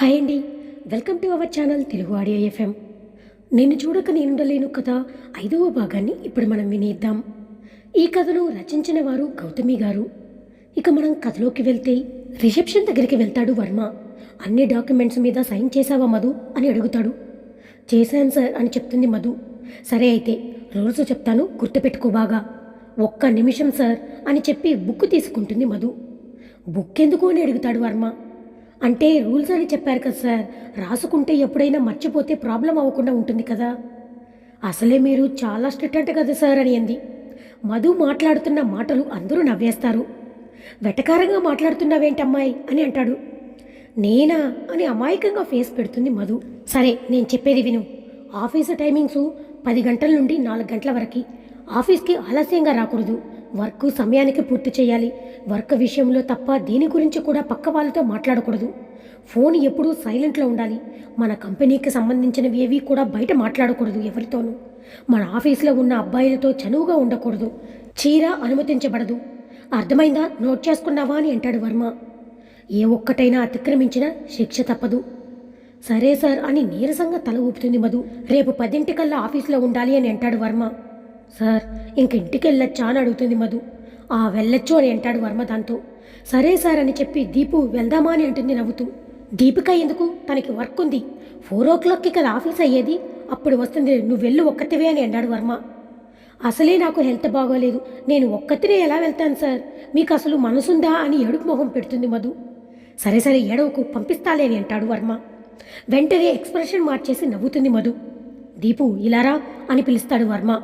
Hi అండి. Welcome to our channel Telugu audio FM. నేను చూడక నేనుండలేను కథ ఐదవ భాగాన్ని ఇప్పుడు మనం వినేద్దాం. ఈ కథను రచించిన వారు గౌతమి గారు. ఇక మనం కథలోకి వెళ్తే రిసెప్షన్ దగ్గరికి వెళ్తాడు వర్మ. అన్ని డాక్యుమెంట్స్ మీద సైన్ చేశావా మధు? అని అడుగుతాడు. చేశాను సార్ అని చెప్తుంది మధు. సరే అయితే రూల్స్ చెప్తాను గుర్తుపెట్టుకో బాగా. ఒక్క నిమిషం సార్ అని చెప్పి బుక్ తీసుకుంటుంది మధు. బుక్ ఎందుకు అని అడుగుతాడు వర్మ. అంటే రూల్స్ అని చెప్పారు కదా సార్. రాసుకుంటే ఎప్పుడైనా మర్చిపోతే ప్రాబ్లం అవ్వకుండా ఉంటుంది కదా. అసలే మీరు చాలా స్ట్రిక్ట్ అంటే కదా సార్ అని అంది. మధు మాట్లాడుతున్న మాటలు అందరూ నవ్వేస్తారు. వెటకారంగా మాట్లాడుతున్నావేంటమ్మాయి అని అంటాడు. నేనా అని అమాయకంగా ఫేస్ పెడుతుంది మధు. సరే నేను చెప్పేది విను. ఆఫీసు టైమింగ్స్ పది గంటల నుండి నాలుగు గంటల వరకు. ఆఫీస్కి ఆలస్యంగా రాకూడదు. వర్క్ సమయానికి పూర్తి చేయాలి. వర్క్ విషయంలో తప్ప దీని గురించి కూడా పక్క వాళ్ళతో మాట్లాడకూడదు. ఫోన్ ఎప్పుడూ సైలెంట్లో ఉండాలి. మన కంపెనీకి సంబంధించినవి ఏవి కూడా బయట మాట్లాడకూడదు ఎవరితోనూ. మన ఆఫీస్లో ఉన్న అబ్బాయిలతో చనువుగా ఉండకూడదు. చీర అనుమతించబడదు. అర్థమైందా? నోట్ చేసుకున్నావా అని అంటాడు వర్మ. ఏ ఒక్కటైనా అతిక్రమించినా శిక్ష తప్పదు. సరే సార్ అని నీరసంగా తల ఊపుతుంది మధు. రేపు పదింటికల్లా ఆఫీస్లో ఉండాలి అని అంటాడు వర్మ. సార్ ఇంక ఇంటికి వెళ్ళొచ్చా అని అడుగుతుంది మధు. ఆ వెళ్ళొచ్చు అని అంటాడు వర్మ దాంతో. సరే సార్ అని చెప్పి దీపు వెళ్దామా అని అంటుంది నవ్వుతూ. దీపిక ఎందుకు? తనకి వర్క్ ఉంది. ఫోర్ ఓ క్లాక్కి కదా ఆఫీస్ అయ్యేది. అప్పుడు వస్తుంది నువ్వు వెళ్ళు ఒక్కతివే అని అన్నాడు వర్మ. అసలే నాకు హెల్త్ బాగోలేదు. నేను ఒక్కతినే ఎలా వెళ్తాను సార్? మీకు అసలు మనసుందా? అని ఏడుపు మొహం పెడుతుంది మధు. సరే సరే ఏడవకు పంపిస్తాలే అని అంటాడు వర్మ. వెంటనే ఎక్స్ప్రెషన్ మార్చేసి నవ్వుతుంది మధు. దీపు ఇలారా అని పిలుస్తాడు వర్మ.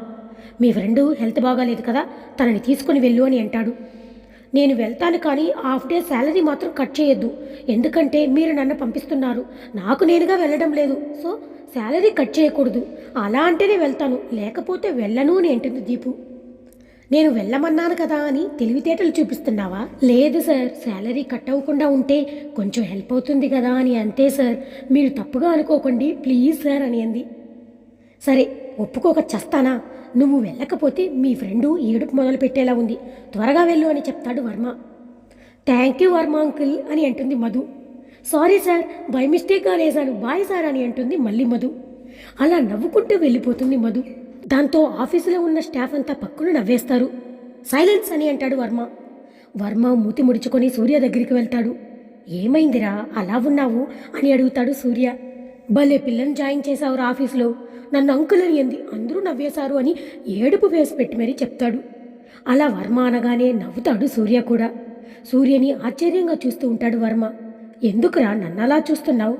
మీ ఫ్రెండు హెల్త్ బాగాలేదు కదా తనని తీసుకుని వెళ్ళు అని అంటాడు. నేను వెళ్తాను కానీ హాఫ్ డే శాలరీ మాత్రం కట్ చేయొద్దు. ఎందుకంటే మీరు నన్ను పంపిస్తున్నారు. నాకు నేనుగా వెళ్ళడం లేదు. సో శాలరీ కట్ చేయకూడదు. అలా అంటేనే వెళ్తాను. లేకపోతే వెళ్ళను అని అంటుంది దీపు. నేను వెళ్ళమన్నాను కదా అని తెలివితేటలు చూపిస్తున్నావా? లేదు సార్. శాలరీ కట్ అవ్వకుండా ఉంటే కొంచెం హెల్ప్ అవుతుంది కదా అని అంతే సార్. మీరు తప్పుగా అనుకోకండి. ప్లీజ్ సార్ అని అంది. సరే ఒప్పుకోక చస్తానా? నువ్వు వెళ్ళకపోతే మీ ఫ్రెండు ఏడుపు మొదలు పెట్టేలా ఉంది. త్వరగా వెళ్ళు అని చెప్తాడు Varma. Thank you Varma uncle అని అంటుంది మధు. సారీ సార్ బై మిస్టేక్గా లేసాను బాయ్ సార్ అని అంటుంది మళ్ళీ మధు. అలా నవ్వుకుంటూ వెళ్ళిపోతుంది మధు. దాంతో ఆఫీసులో ఉన్న స్టాఫ్ అంతా పక్కన నవ్వేస్తారు. సైలెన్స్ అని అంటాడు వర్మ. వర్మ మూతి ముడుచుకొని సూర్య దగ్గరికి వెళ్తాడు. ఏమైందిరా అలా ఉన్నావు అని అడుగుతాడు సూర్య. భలే పిల్లని జాయిన్ చేశావురా ఆఫీస్లో. నన్ను అంకుల్ అని అందరూ నవ్వేశారు అని ఏడుపు వేసి పెట్టి మరీ చెప్తాడు. అలా వర్మ అనగానే నవ్వుతాడు సూర్య కూడా. సూర్యని ఆశ్చర్యంగా చూస్తూ ఉంటాడు వర్మ. ఎందుకురా నన్ను అలా చూస్తున్నావు?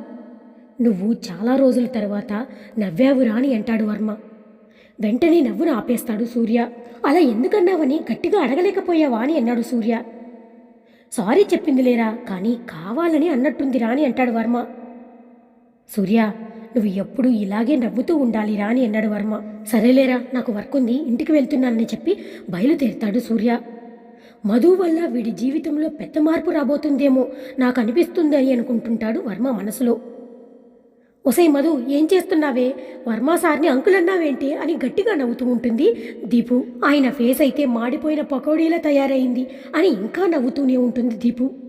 నువ్వు చాలా రోజుల తర్వాత నవ్వావురా అని అంటాడు వర్మ. వెంటనే నవ్వును ఆపేస్తాడు సూర్య. అలా ఎందుకన్నావని గట్టిగా అడగలేకపోయావా అని అన్నాడు సూర్య. సారీ చెప్పింది లేరా కానీ కావాలని అన్నట్టుందిరా అని అంటాడు వర్మ. సూర్య నువ్వు ఎప్పుడు ఇలాగే నవ్వుతూ ఉండాలిరా అని అన్నాడు వర్మ. సరేలేరా నాకు వర్క్ ఉంది ఇంటికి వెళ్తున్నానని చెప్పి బయలుదేరుతాడు సూర్య. మధు వల్ల వీడి జీవితంలో పెద్ద మార్పు రాబోతుందేమో నాకు అనిపిస్తుంది అని అనుకుంటుంటాడు వర్మ మనసులో. ఒసై మధు ఏం చేస్తున్నావే? వర్మ సార్ని అంకుల్ అన్నావేంటి అని గట్టిగా నవ్వుతూ ఉంటుంది దీపు. ఆయన ఫేస్ అయితే మాడిపోయిన పకోడీలా తయారైంది అని ఇంకా నవ్వుతూనే ఉంటుంది దీపు.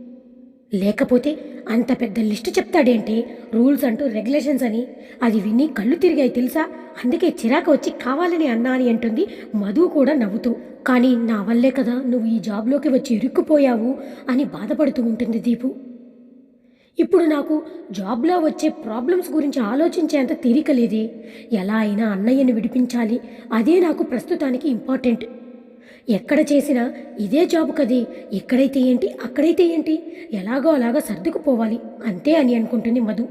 లేకపోతే అంత పెద్ద లిస్టు చెప్తాడేంటి? రూల్స్ అంటూ రెగ్యులేషన్స్ అని. అది విని కళ్ళు తిరిగాయి తెలుసా? అందుకే చిరాకు వచ్చి కావాలని అన్నా అని అంటుంది మధు కూడా నవ్వుతూ. కానీ నా వల్లే కదా నువ్వు ఈ జాబ్లోకి వచ్చి ఇరుక్కుపోయావు అని బాధపడుతూ ఉంటుంది దీపు. ఇప్పుడు నాకు జాబ్లో వచ్చే ప్రాబ్లమ్స్ గురించి ఆలోచించేంత తీరిక లేదే. ఎలా అయినా అన్నయ్యని విడిపించాలి. అదే నాకు ప్రస్తుతానికి ఇంపార్టెంట్. ఎక్కడ చేసినా ఇదే జాబ్ కది. ఎక్కడైతే ఏంటి అక్కడైతే ఏంటి? ఎలాగో అలాగా సర్దుకుపోవాలి. అంతే అని అనుకుంటుంది మధు.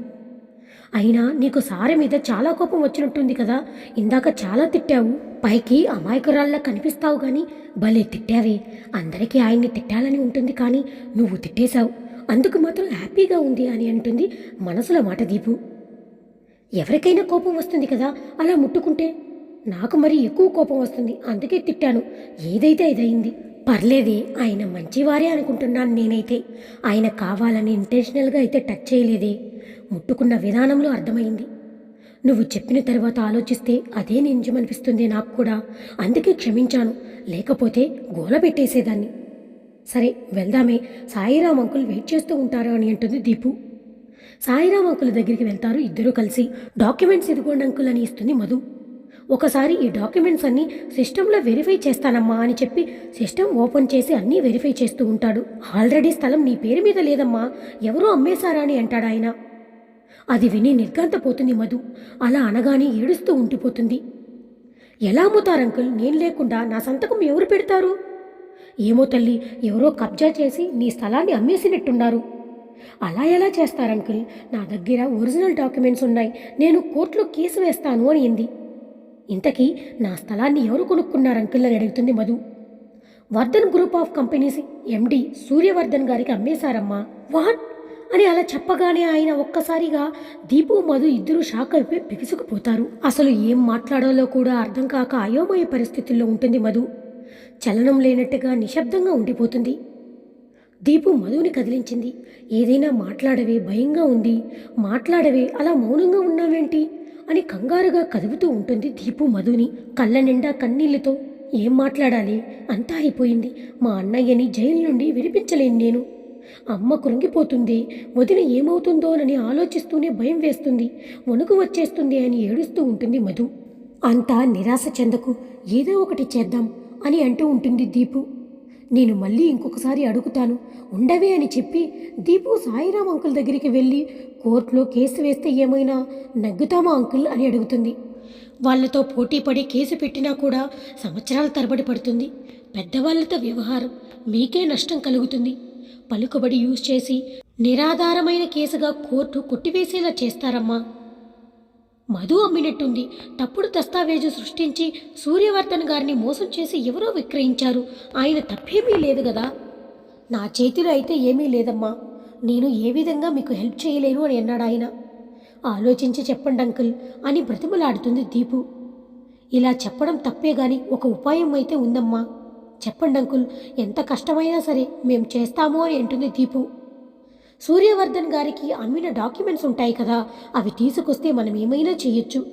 అయినా నీకు సారి మీద చాలా కోపం వచ్చినట్టుంది కదా. ఇందాక చాలా తిట్టావు. పైకి అమాయకురాల్లా కనిపిస్తావు కానీ భలే తిట్టావే. అందరికీ ఆయన్ని తిట్టాలని ఉంటుంది కానీ నువ్వు తిట్టేశావు. అందుకు మాత్రం హ్యాపీగా ఉంది అని అంటుంది మనసులో మాట దీపు. ఎవరికైనా కోపం వస్తుంది కదా అలా ముట్టుకుంటే? నాకు మరి ఎక్కువ కోపం వస్తుంది. అందుకే తిట్టాను. ఏదైతే ఇదయింది. పర్లేదే ఆయన మంచివారే అనుకుంటున్నాను నేనైతే. ఆయన కావాలని ఇంటెన్షనల్గా అయితే టచ్ చేయలేదే. ముట్టుకున్న విధానంలో అర్థమైంది. నువ్వు చెప్పిన తర్వాత ఆలోచిస్తే అదే నిజమనిపిస్తుంది నాకు కూడా. అందుకే క్షమించాను. లేకపోతే గోల పెట్టేసేదాన్ని. సరే వెళ్దామే. సాయిరామ్ అంకుల్ వెయిట్ చేస్తూ ఉంటారు అని అంటుంది దీపు. సాయిరామ్ అంకుల్ దగ్గరికి వెళ్తారు ఇద్దరూ కలిసి. డాక్యుమెంట్స్ ఇదిగోండి అంకుల్ అని ఇస్తుంది మధు. ఒకసారి ఈ డాక్యుమెంట్స్ అన్నీ సిస్టంలో వెరిఫై చేస్తానమ్మా అని చెప్పి సిస్టమ్ ఓపెన్ చేసి అన్నీ వెరిఫై చేస్తూ ఉంటాడు. ఆల్రెడీ స్థలం నీ పేరు మీద లేదమ్మా. ఎవరో అమ్మేశారా అని అంటాడు ఆయన. అది విని నిర్ఘాంతపోతుంది మధు. అలా అనగానే ఏడుస్తూ ఉండిపోతుంది. ఎలా అమ్ముతారు అంకుల్? నేను లేకుండా నా సంతకం ఎవరు పెడతారు? ఏమో తల్లి ఎవరో కబ్జా చేసి నీ స్థలాన్ని అమ్మేసినట్టున్నారు. అలా ఎలా చేస్తారు అంకుల్? నా దగ్గర ఒరిజినల్ డాక్యుమెంట్స్ ఉన్నాయి. నేను కోర్టులో కేసు వేస్తాను అని ఇంతకీ నా స్థలాన్ని ఎవరు కొనుక్కున్నారు అంకుల్ అని అడుగుతుంది Madhu. Vardhan group of companies MD Suryavardhan గారికి అమ్మేశారమ్మా. వాట్? అని అలా చెప్పగానే ఆయన ఒక్కసారిగా దీపు మధు ఇద్దరు షాక్ అయిపోయి బిగుసుకుపోతారు. అసలు ఏం మాట్లాడాలో కూడా అర్థం కాక అయోమయ పరిస్థితుల్లో ఉంటుంది మధు. చలనం లేనట్టుగా నిశ్శబ్దంగా ఉండిపోతుంది. దీపు మధుని కదిలించింది. ఏదైనా మాట్లాడవే భయంగా ఉంది. మాట్లాడవే అలా మౌనంగా ఉన్నావేంటి? అని కంగారుగా కదుపుతూ ఉంటుంది దీపు మధుని. కళ్ళ నిండా కన్నీళ్ళతో ఏం మాట్లాడాలి? అంతా అయిపోయింది. మా అన్నయ్యని జైలు నుండి విడిపించలేను నేను. అమ్మ కృంగిపోతుంది. వదిన ఏమవుతుందోనని ఆలోచిస్తూనే భయం వేస్తుంది. వణుకు వచ్చేస్తుంది అని ఏడుస్తూ ఉంటుంది మధు. అంతా నిరాశ చెందకు ఏదో ఒకటి చేద్దాం అని అంటూ ఉంటుంది దీపు. నేను మళ్ళీ ఇంకొకసారి అడుగుతాను. ఉండవే అని చెప్పి దీపు సాయిరామ్ అంకుల్ దగ్గరికి వెళ్ళి కోర్టులో కేసు వేస్తే ఏమైనా నగ్గుతామా అంకుల్ అని అడుగుతుంది. వాళ్ళతో పోటీ పడి కేసు పెట్టినా కూడా సంవత్సరాల తరబడి పడుతుంది. పెద్దవాళ్ళతో వ్యవహారం మీకే నష్టం కలుగుతుంది. పలుకుబడి యూజ్ చేసి నిరాధారమైన కేసుగా కోర్టు కొట్టివేసేలా చేస్తారమ్మా. మధు అమ్మినట్టుంది. తప్పుడు దస్తావేజు సృష్టించి సూర్యవర్ధన్ గారిని మోసం చేసి ఎవరో విక్రయించారు. ఆయన తప్పేమీ లేదు కదా నా చేతిలో అయితే ఏమీ లేదమ్మా. నేను ఏ విధంగా మీకు హెల్ప్ చేయలేను అని అన్నాడు ఆయన. ఆలోచించి చెప్పండి అంకుల్ అని బ్రతిమలాడుతుంది దీపు. ఇలా చెప్పడం తప్పే గాని ఒక ఉపాయం అయితే ఉందమ్మా. చెప్పండి అంకుల్ ఎంత కష్టమైనా సరే మేము చేస్తాము అని అంటుంది దీపు. సూర్యవర్ధన్ గారికి అమ్మిన డాక్యుమెంట్స్ ఉంటాయి కదా అవి తీసుకొస్తే మనం ఏమైనా చేయొచ్చు.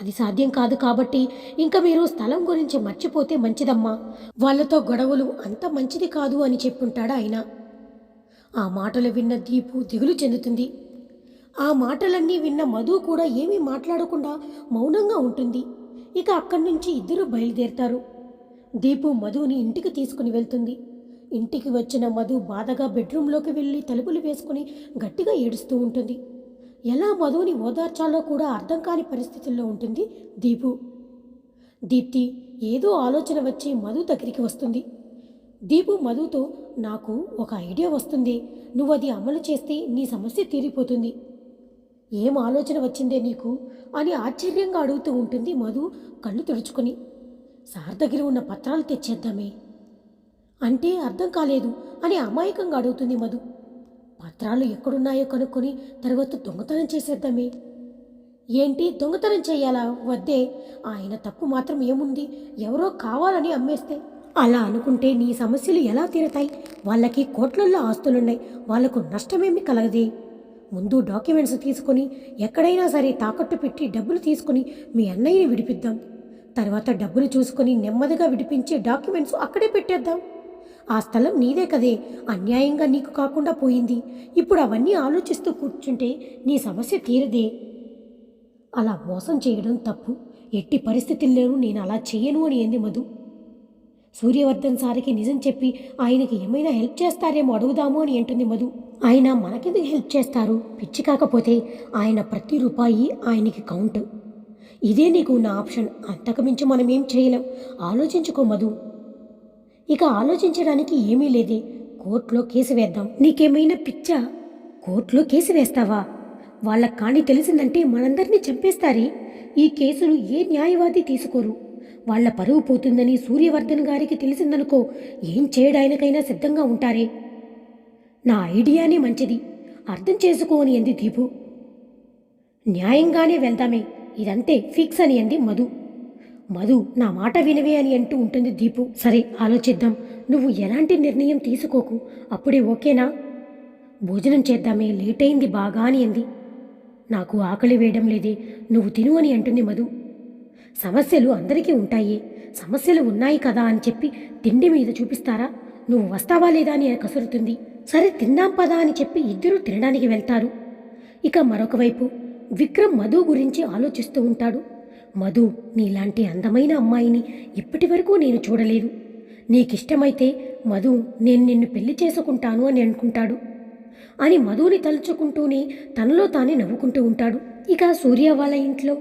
అది సాధ్యం కాదు కాబట్టి ఇంకా మీరు స్థలం గురించి మర్చిపోతే మంచిదమ్మా. వాళ్ళతో గొడవలు అంత మంచిది కాదు అని చెప్పుంటాడు ఆయన. ఆ మాటలు విన్న దీపు దిగులు చెందుతుంది. ఆ మాటలన్నీ విన్న మధు కూడా ఏమీ మాట్లాడకుండా మౌనంగా ఉంటుంది. ఇక అక్కడి నుంచి ఇద్దరు బయలుదేరుతారు. దీపు మధుని ఇంటికి తీసుకుని వెళ్తుంది. ఇంటికి వచ్చిన మధు బాధగా బెడ్రూమ్లోకి వెళ్ళి తలుపులు వేసుకుని గట్టిగా ఏడుస్తూ ఉంటుంది. ఎలా మధుని ఓదార్చాలో కూడా అర్థం కాని పరిస్థితుల్లో ఉంటుంది దీపు. దీప్తి ఏదో ఆలోచన వచ్చి మధు దగ్గరికి వస్తుంది. దీపు మధుతో నాకు ఒక ఐడియా వస్తుంది. నువ్వు అది అమలు చేస్తే నీ సమస్య తీరిపోతుంది. ఏం ఆలోచన వచ్చిందే నీకు? అని ఆశ్చర్యంగా అడుగుతూ ఉంటుంది మధు కళ్ళు తుడుచుకుని. సార్ దగ్గర ఉన్న పత్రాలు తెచ్చేద్దామే. అంటే అర్థం కాలేదు అని అమాయకంగా అడుగుతుంది మధు. పత్రాలు ఎక్కడున్నాయో కనుక్కొని తర్వాత దొంగతనం చేసేద్దామే. ఏంటి దొంగతనం చేయాలా? వద్దే. ఆయన తప్పు మాత్రం ఏముంది? ఎవరో కావాలని అమ్మేస్తే. అలా అనుకుంటే నీ సమస్యలు ఎలా తీరతాయి? వాళ్ళకి కోట్లల్లో ఆస్తులున్నాయి. వాళ్ళకు నష్టమేమి కలగదే. ముందు డాక్యుమెంట్స్ తీసుకొని ఎక్కడైనా సరే తాకట్టు పెట్టి డబ్బులు తీసుకొని మీ అన్నయ్యని విడిపిద్దాం. తర్వాత డబ్బులు చూసుకొని నెమ్మదిగా విడిపించి డాక్యుమెంట్స్ అక్కడే పెట్టేద్దాం. ఆ స్థలం నీదే కదే. అన్యాయంగా నీకు కాకుండా పోయింది. ఇప్పుడు అవన్నీ ఆలోచిస్తూ కూర్చుంటే నీ సమస్య తీరదే. అలా మోసం చేయడం తప్పు. ఎట్టి పరిస్థితుల్లోనూ నేను అలా చేయను అని ఏంది మధు? సూర్యవర్ధన్ సారికి నిజం చెప్పి ఆయనకి ఏమైనా హెల్ప్ చేస్తారేమో అడుగుదాము అని అంటుంది మధు. ఆయన మనకెందుకు హెల్ప్ చేస్తారు? పిచ్చి కాకపోతే ఆయన ప్రతి రూపాయి ఆయనకి కౌంట్. ఇదే నీకు ఉన్న ఆప్షన్. అంతకుమించి మనం ఏం చేయలేం. ఆలోచించుకో మధు. ఇక ఆలోచించడానికి ఏమీ లేదే. కోర్టులో కేసు వేద్దాం. నీకేమైనా పిచ్చా? కోర్టులో కేసు వేస్తావా? వాళ్ళకి కానీ తెలిసిందంటే మనందరినీ చంపేస్తారే. ఈ కేసును ఏ న్యాయవాది తీసుకోరు? వాళ్ళ పరువు పోతుందని సూర్యవర్ధన్ గారికి తెలిసిందనుకో ఏం చేయడానికైనా సిద్ధంగా ఉంటారే? నా ఐడియానే మంచిది. అర్థం చేసుకోని అంది దీపు. న్యాయంగానే వెళ్దామే. ఇదంతే. ఫిక్స్ అని అంది మధు. మధు నా మాట వినవే అని అంటూ ఉంటుంది దీపు. సరే ఆలోచిద్దాం. నువ్వు ఎలాంటి నిర్ణయం తీసుకోకు. అప్పుడే ఓకేనా? భోజనం చేద్దామే లేట్ అయింది బాగా అని అంది. నాకు ఆకలి వేయడం లేదే నువ్వు తిను అని అంటుంది మధు. సమస్యలు అందరికీ ఉంటాయి సమస్యలు ఉన్నాయి కదా అని చెప్పి తిండి మీద చూపిస్తారా? నువ్వు వస్తావా లేదా అని కసురుతుంది. సరే తిందాం పదా అని చెప్పి ఇద్దరూ తినడానికి వెళ్తారు. ఇక మరొక వైపు విక్రమ్ మధు గురించి ఆలోచిస్తూ ఉంటాడు. మధు నీలాంటి అందమైన అమ్మాయిని ఇప్పటి వరకు నేను చూడలేదు. నీకిష్టమైతే మధు నేను నిన్ను పెళ్ళి చేసుకుంటాను అని అనుకుంటాడు. అని మధుని తలుచుకుంటూనే తనలో తానే నవ్వుకుంటూ ఉంటాడు. ఇక సూర్య వాళ్ళ ఇంట్లో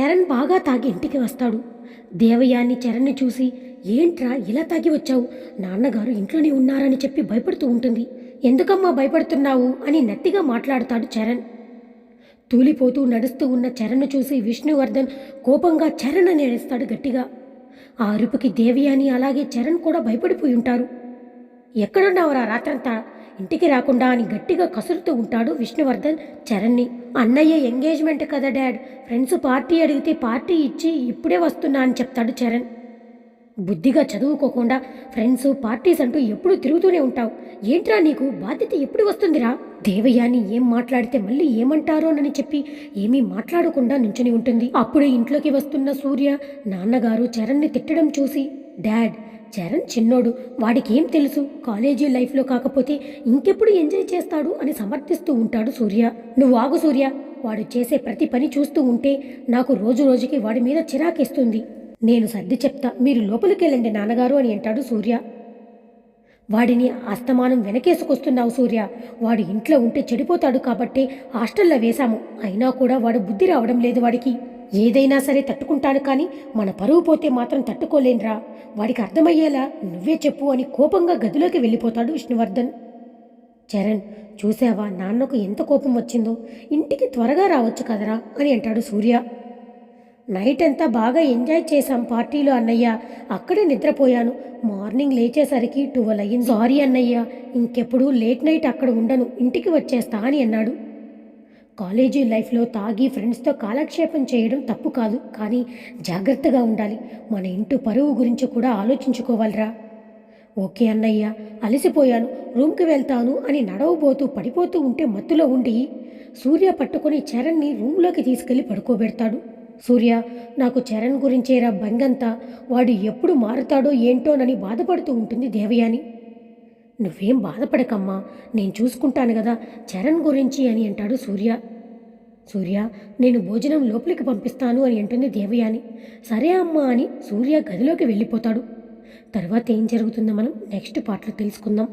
చరణ్ బాగా తాగి ఇంటికి వస్తాడు. దేవయాన్ని చరణ్ని చూసి ఏంట్రా ఇలా తాగి వచ్చావు? నాన్నగారు ఇంట్లోనే ఉన్నారని చెప్పి భయపడుతూ ఉంటుంది. ఎందుకమ్మా భయపడుతున్నావు? అని నత్తిగా మాట్లాడతాడు చరణ్. తూలిపోతూ నడుస్తూ ఉన్న చరణ్ను చూసి విష్ణువర్ధన్ కోపంగా చరణ్ అని అరుస్తాడు గట్టిగా. ఆ అరుపుకి దేవి అని అలాగే చరణ్ కూడా భయపడిపోయి ఉంటారు. ఎక్కడున్నావురా రాత్రంతా? ఇంటికి రాకుండా అని గట్టిగా కసురుతూ ఉంటాడు విష్ణువర్ధన్ చరణ్ని. అన్నయ్య ఎంగేజ్మెంట్ కదా డాడ్. ఫ్రెండ్స్ పార్టీ అడిగితే పార్టీ ఇచ్చి ఇప్పుడే వస్తున్నా అని చెప్తాడు చరణ్. బుద్ధిగా చదువుకోకుండా ఫ్రెండ్స్ పార్టీస్ అంటూ ఎప్పుడు తిరుగుతూనే ఉంటావు. ఏంట్రా నీకు? బాధ్యత ఎప్పుడు వస్తుందిరా? దేవయాని ఏం మాట్లాడితే మళ్ళీ ఏమంటారోనని చెప్పి ఏమీ మాట్లాడకుండా నుంచుని ఉంటుంది. అప్పుడు ఇంట్లోకి వస్తున్న సూర్య నాన్నగారు చరణ్ని తిట్టడం చూసి డాడ్ చరణ్ చిన్నోడు వాడికి ఏం తెలుసు? కాలేజీ లైఫ్లో కాకపోతే ఇంకెప్పుడు ఎంజాయ్ చేస్తాడు? అని సమర్థిస్తూ ఉంటాడు సూర్య. నువ్వు ఆగు సూర్య. వాడు చేసే ప్రతి పని చూస్తూ ఉంటే నాకు రోజు రోజుకి వాడి మీద చిరాకేస్తుంది. నేను సర్ది చెప్తా మీరు లోపలికి వెళ్ళండి నాన్నగారు అని అంటాడు సూర్య. వాడిని అస్తమానం వెనకేసుకొస్తున్నావు సూర్య. వాడు ఇంట్లో ఉంటే చెడిపోతాడు కాబట్టి హాస్టల్లో వేశాము. అయినా కూడా వాడు బుద్ధి రావడం లేదు వాడికి. ఏదైనా సరే తట్టుకుంటాను కానీ మన పరువు పోతే మాత్రం తట్టుకోలేనురా. వాడికి అర్థమయ్యేలా నువ్వే చెప్పు అని కోపంగా గదిలోకి వెళ్ళిపోతాడు విష్ణువర్ధన్. చరణ్ చూసావా నాన్నకు ఎంత కోపం వచ్చిందో? ఇంటికి త్వరగా రావచ్చు కదరా అని అంటాడు సూర్య. నైట్ అంతా బాగా ఎంజాయ్ చేశాం పార్టీలో అన్నయ్య. అక్కడే నిద్రపోయాను. మార్నింగ్ లేచేసరికి ట్వెల్వ్ అయ్యింది. సారీ అన్నయ్య ఇంకెప్పుడు లేట్ నైట్ అక్కడ ఉండను. ఇంటికి వచ్చేస్తా అని అన్నాడు. కాలేజీ లైఫ్లో తాగి ఫ్రెండ్స్తో కాలక్షేపం చేయడం తప్పు కాదు. కానీ జాగ్రత్తగా ఉండాలి. మన ఇంటి పరువు గురించి కూడా ఆలోచించుకోవాలిరా. ఓకే అన్నయ్య అలసిపోయాను. రూమ్కి వెళ్తాను అని నడవబోతూ పడిపోతూ ఉంటే మత్తులో ఉండి సూర్య పట్టుకొని చరణ్ని రూమ్లోకి తీసుకెళ్ళి పడుకోబెడతాడు. సూర్య నాకు చరణ్ గురించేరా బంగంతా వాడు ఎప్పుడు మారుతాడో ఏంటోనని బాధపడుతూ ఉంటుంది దేవయాని. నువ్వేం బాధపడకమ్మా నేను చూసుకుంటాను కదా చరణ్ గురించి అని అంటాడు సూర్య. సూర్య నేను భోజనం లోపలికి పంపిస్తాను అని అంటుంది దేవయాని. సరే అమ్మా అని సూర్య గదిలోకి వెళ్ళిపోతాడు. తర్వాత ఏం జరుగుతుందో మనం నెక్స్ట్ పాటలో తెలుసుకుందాం.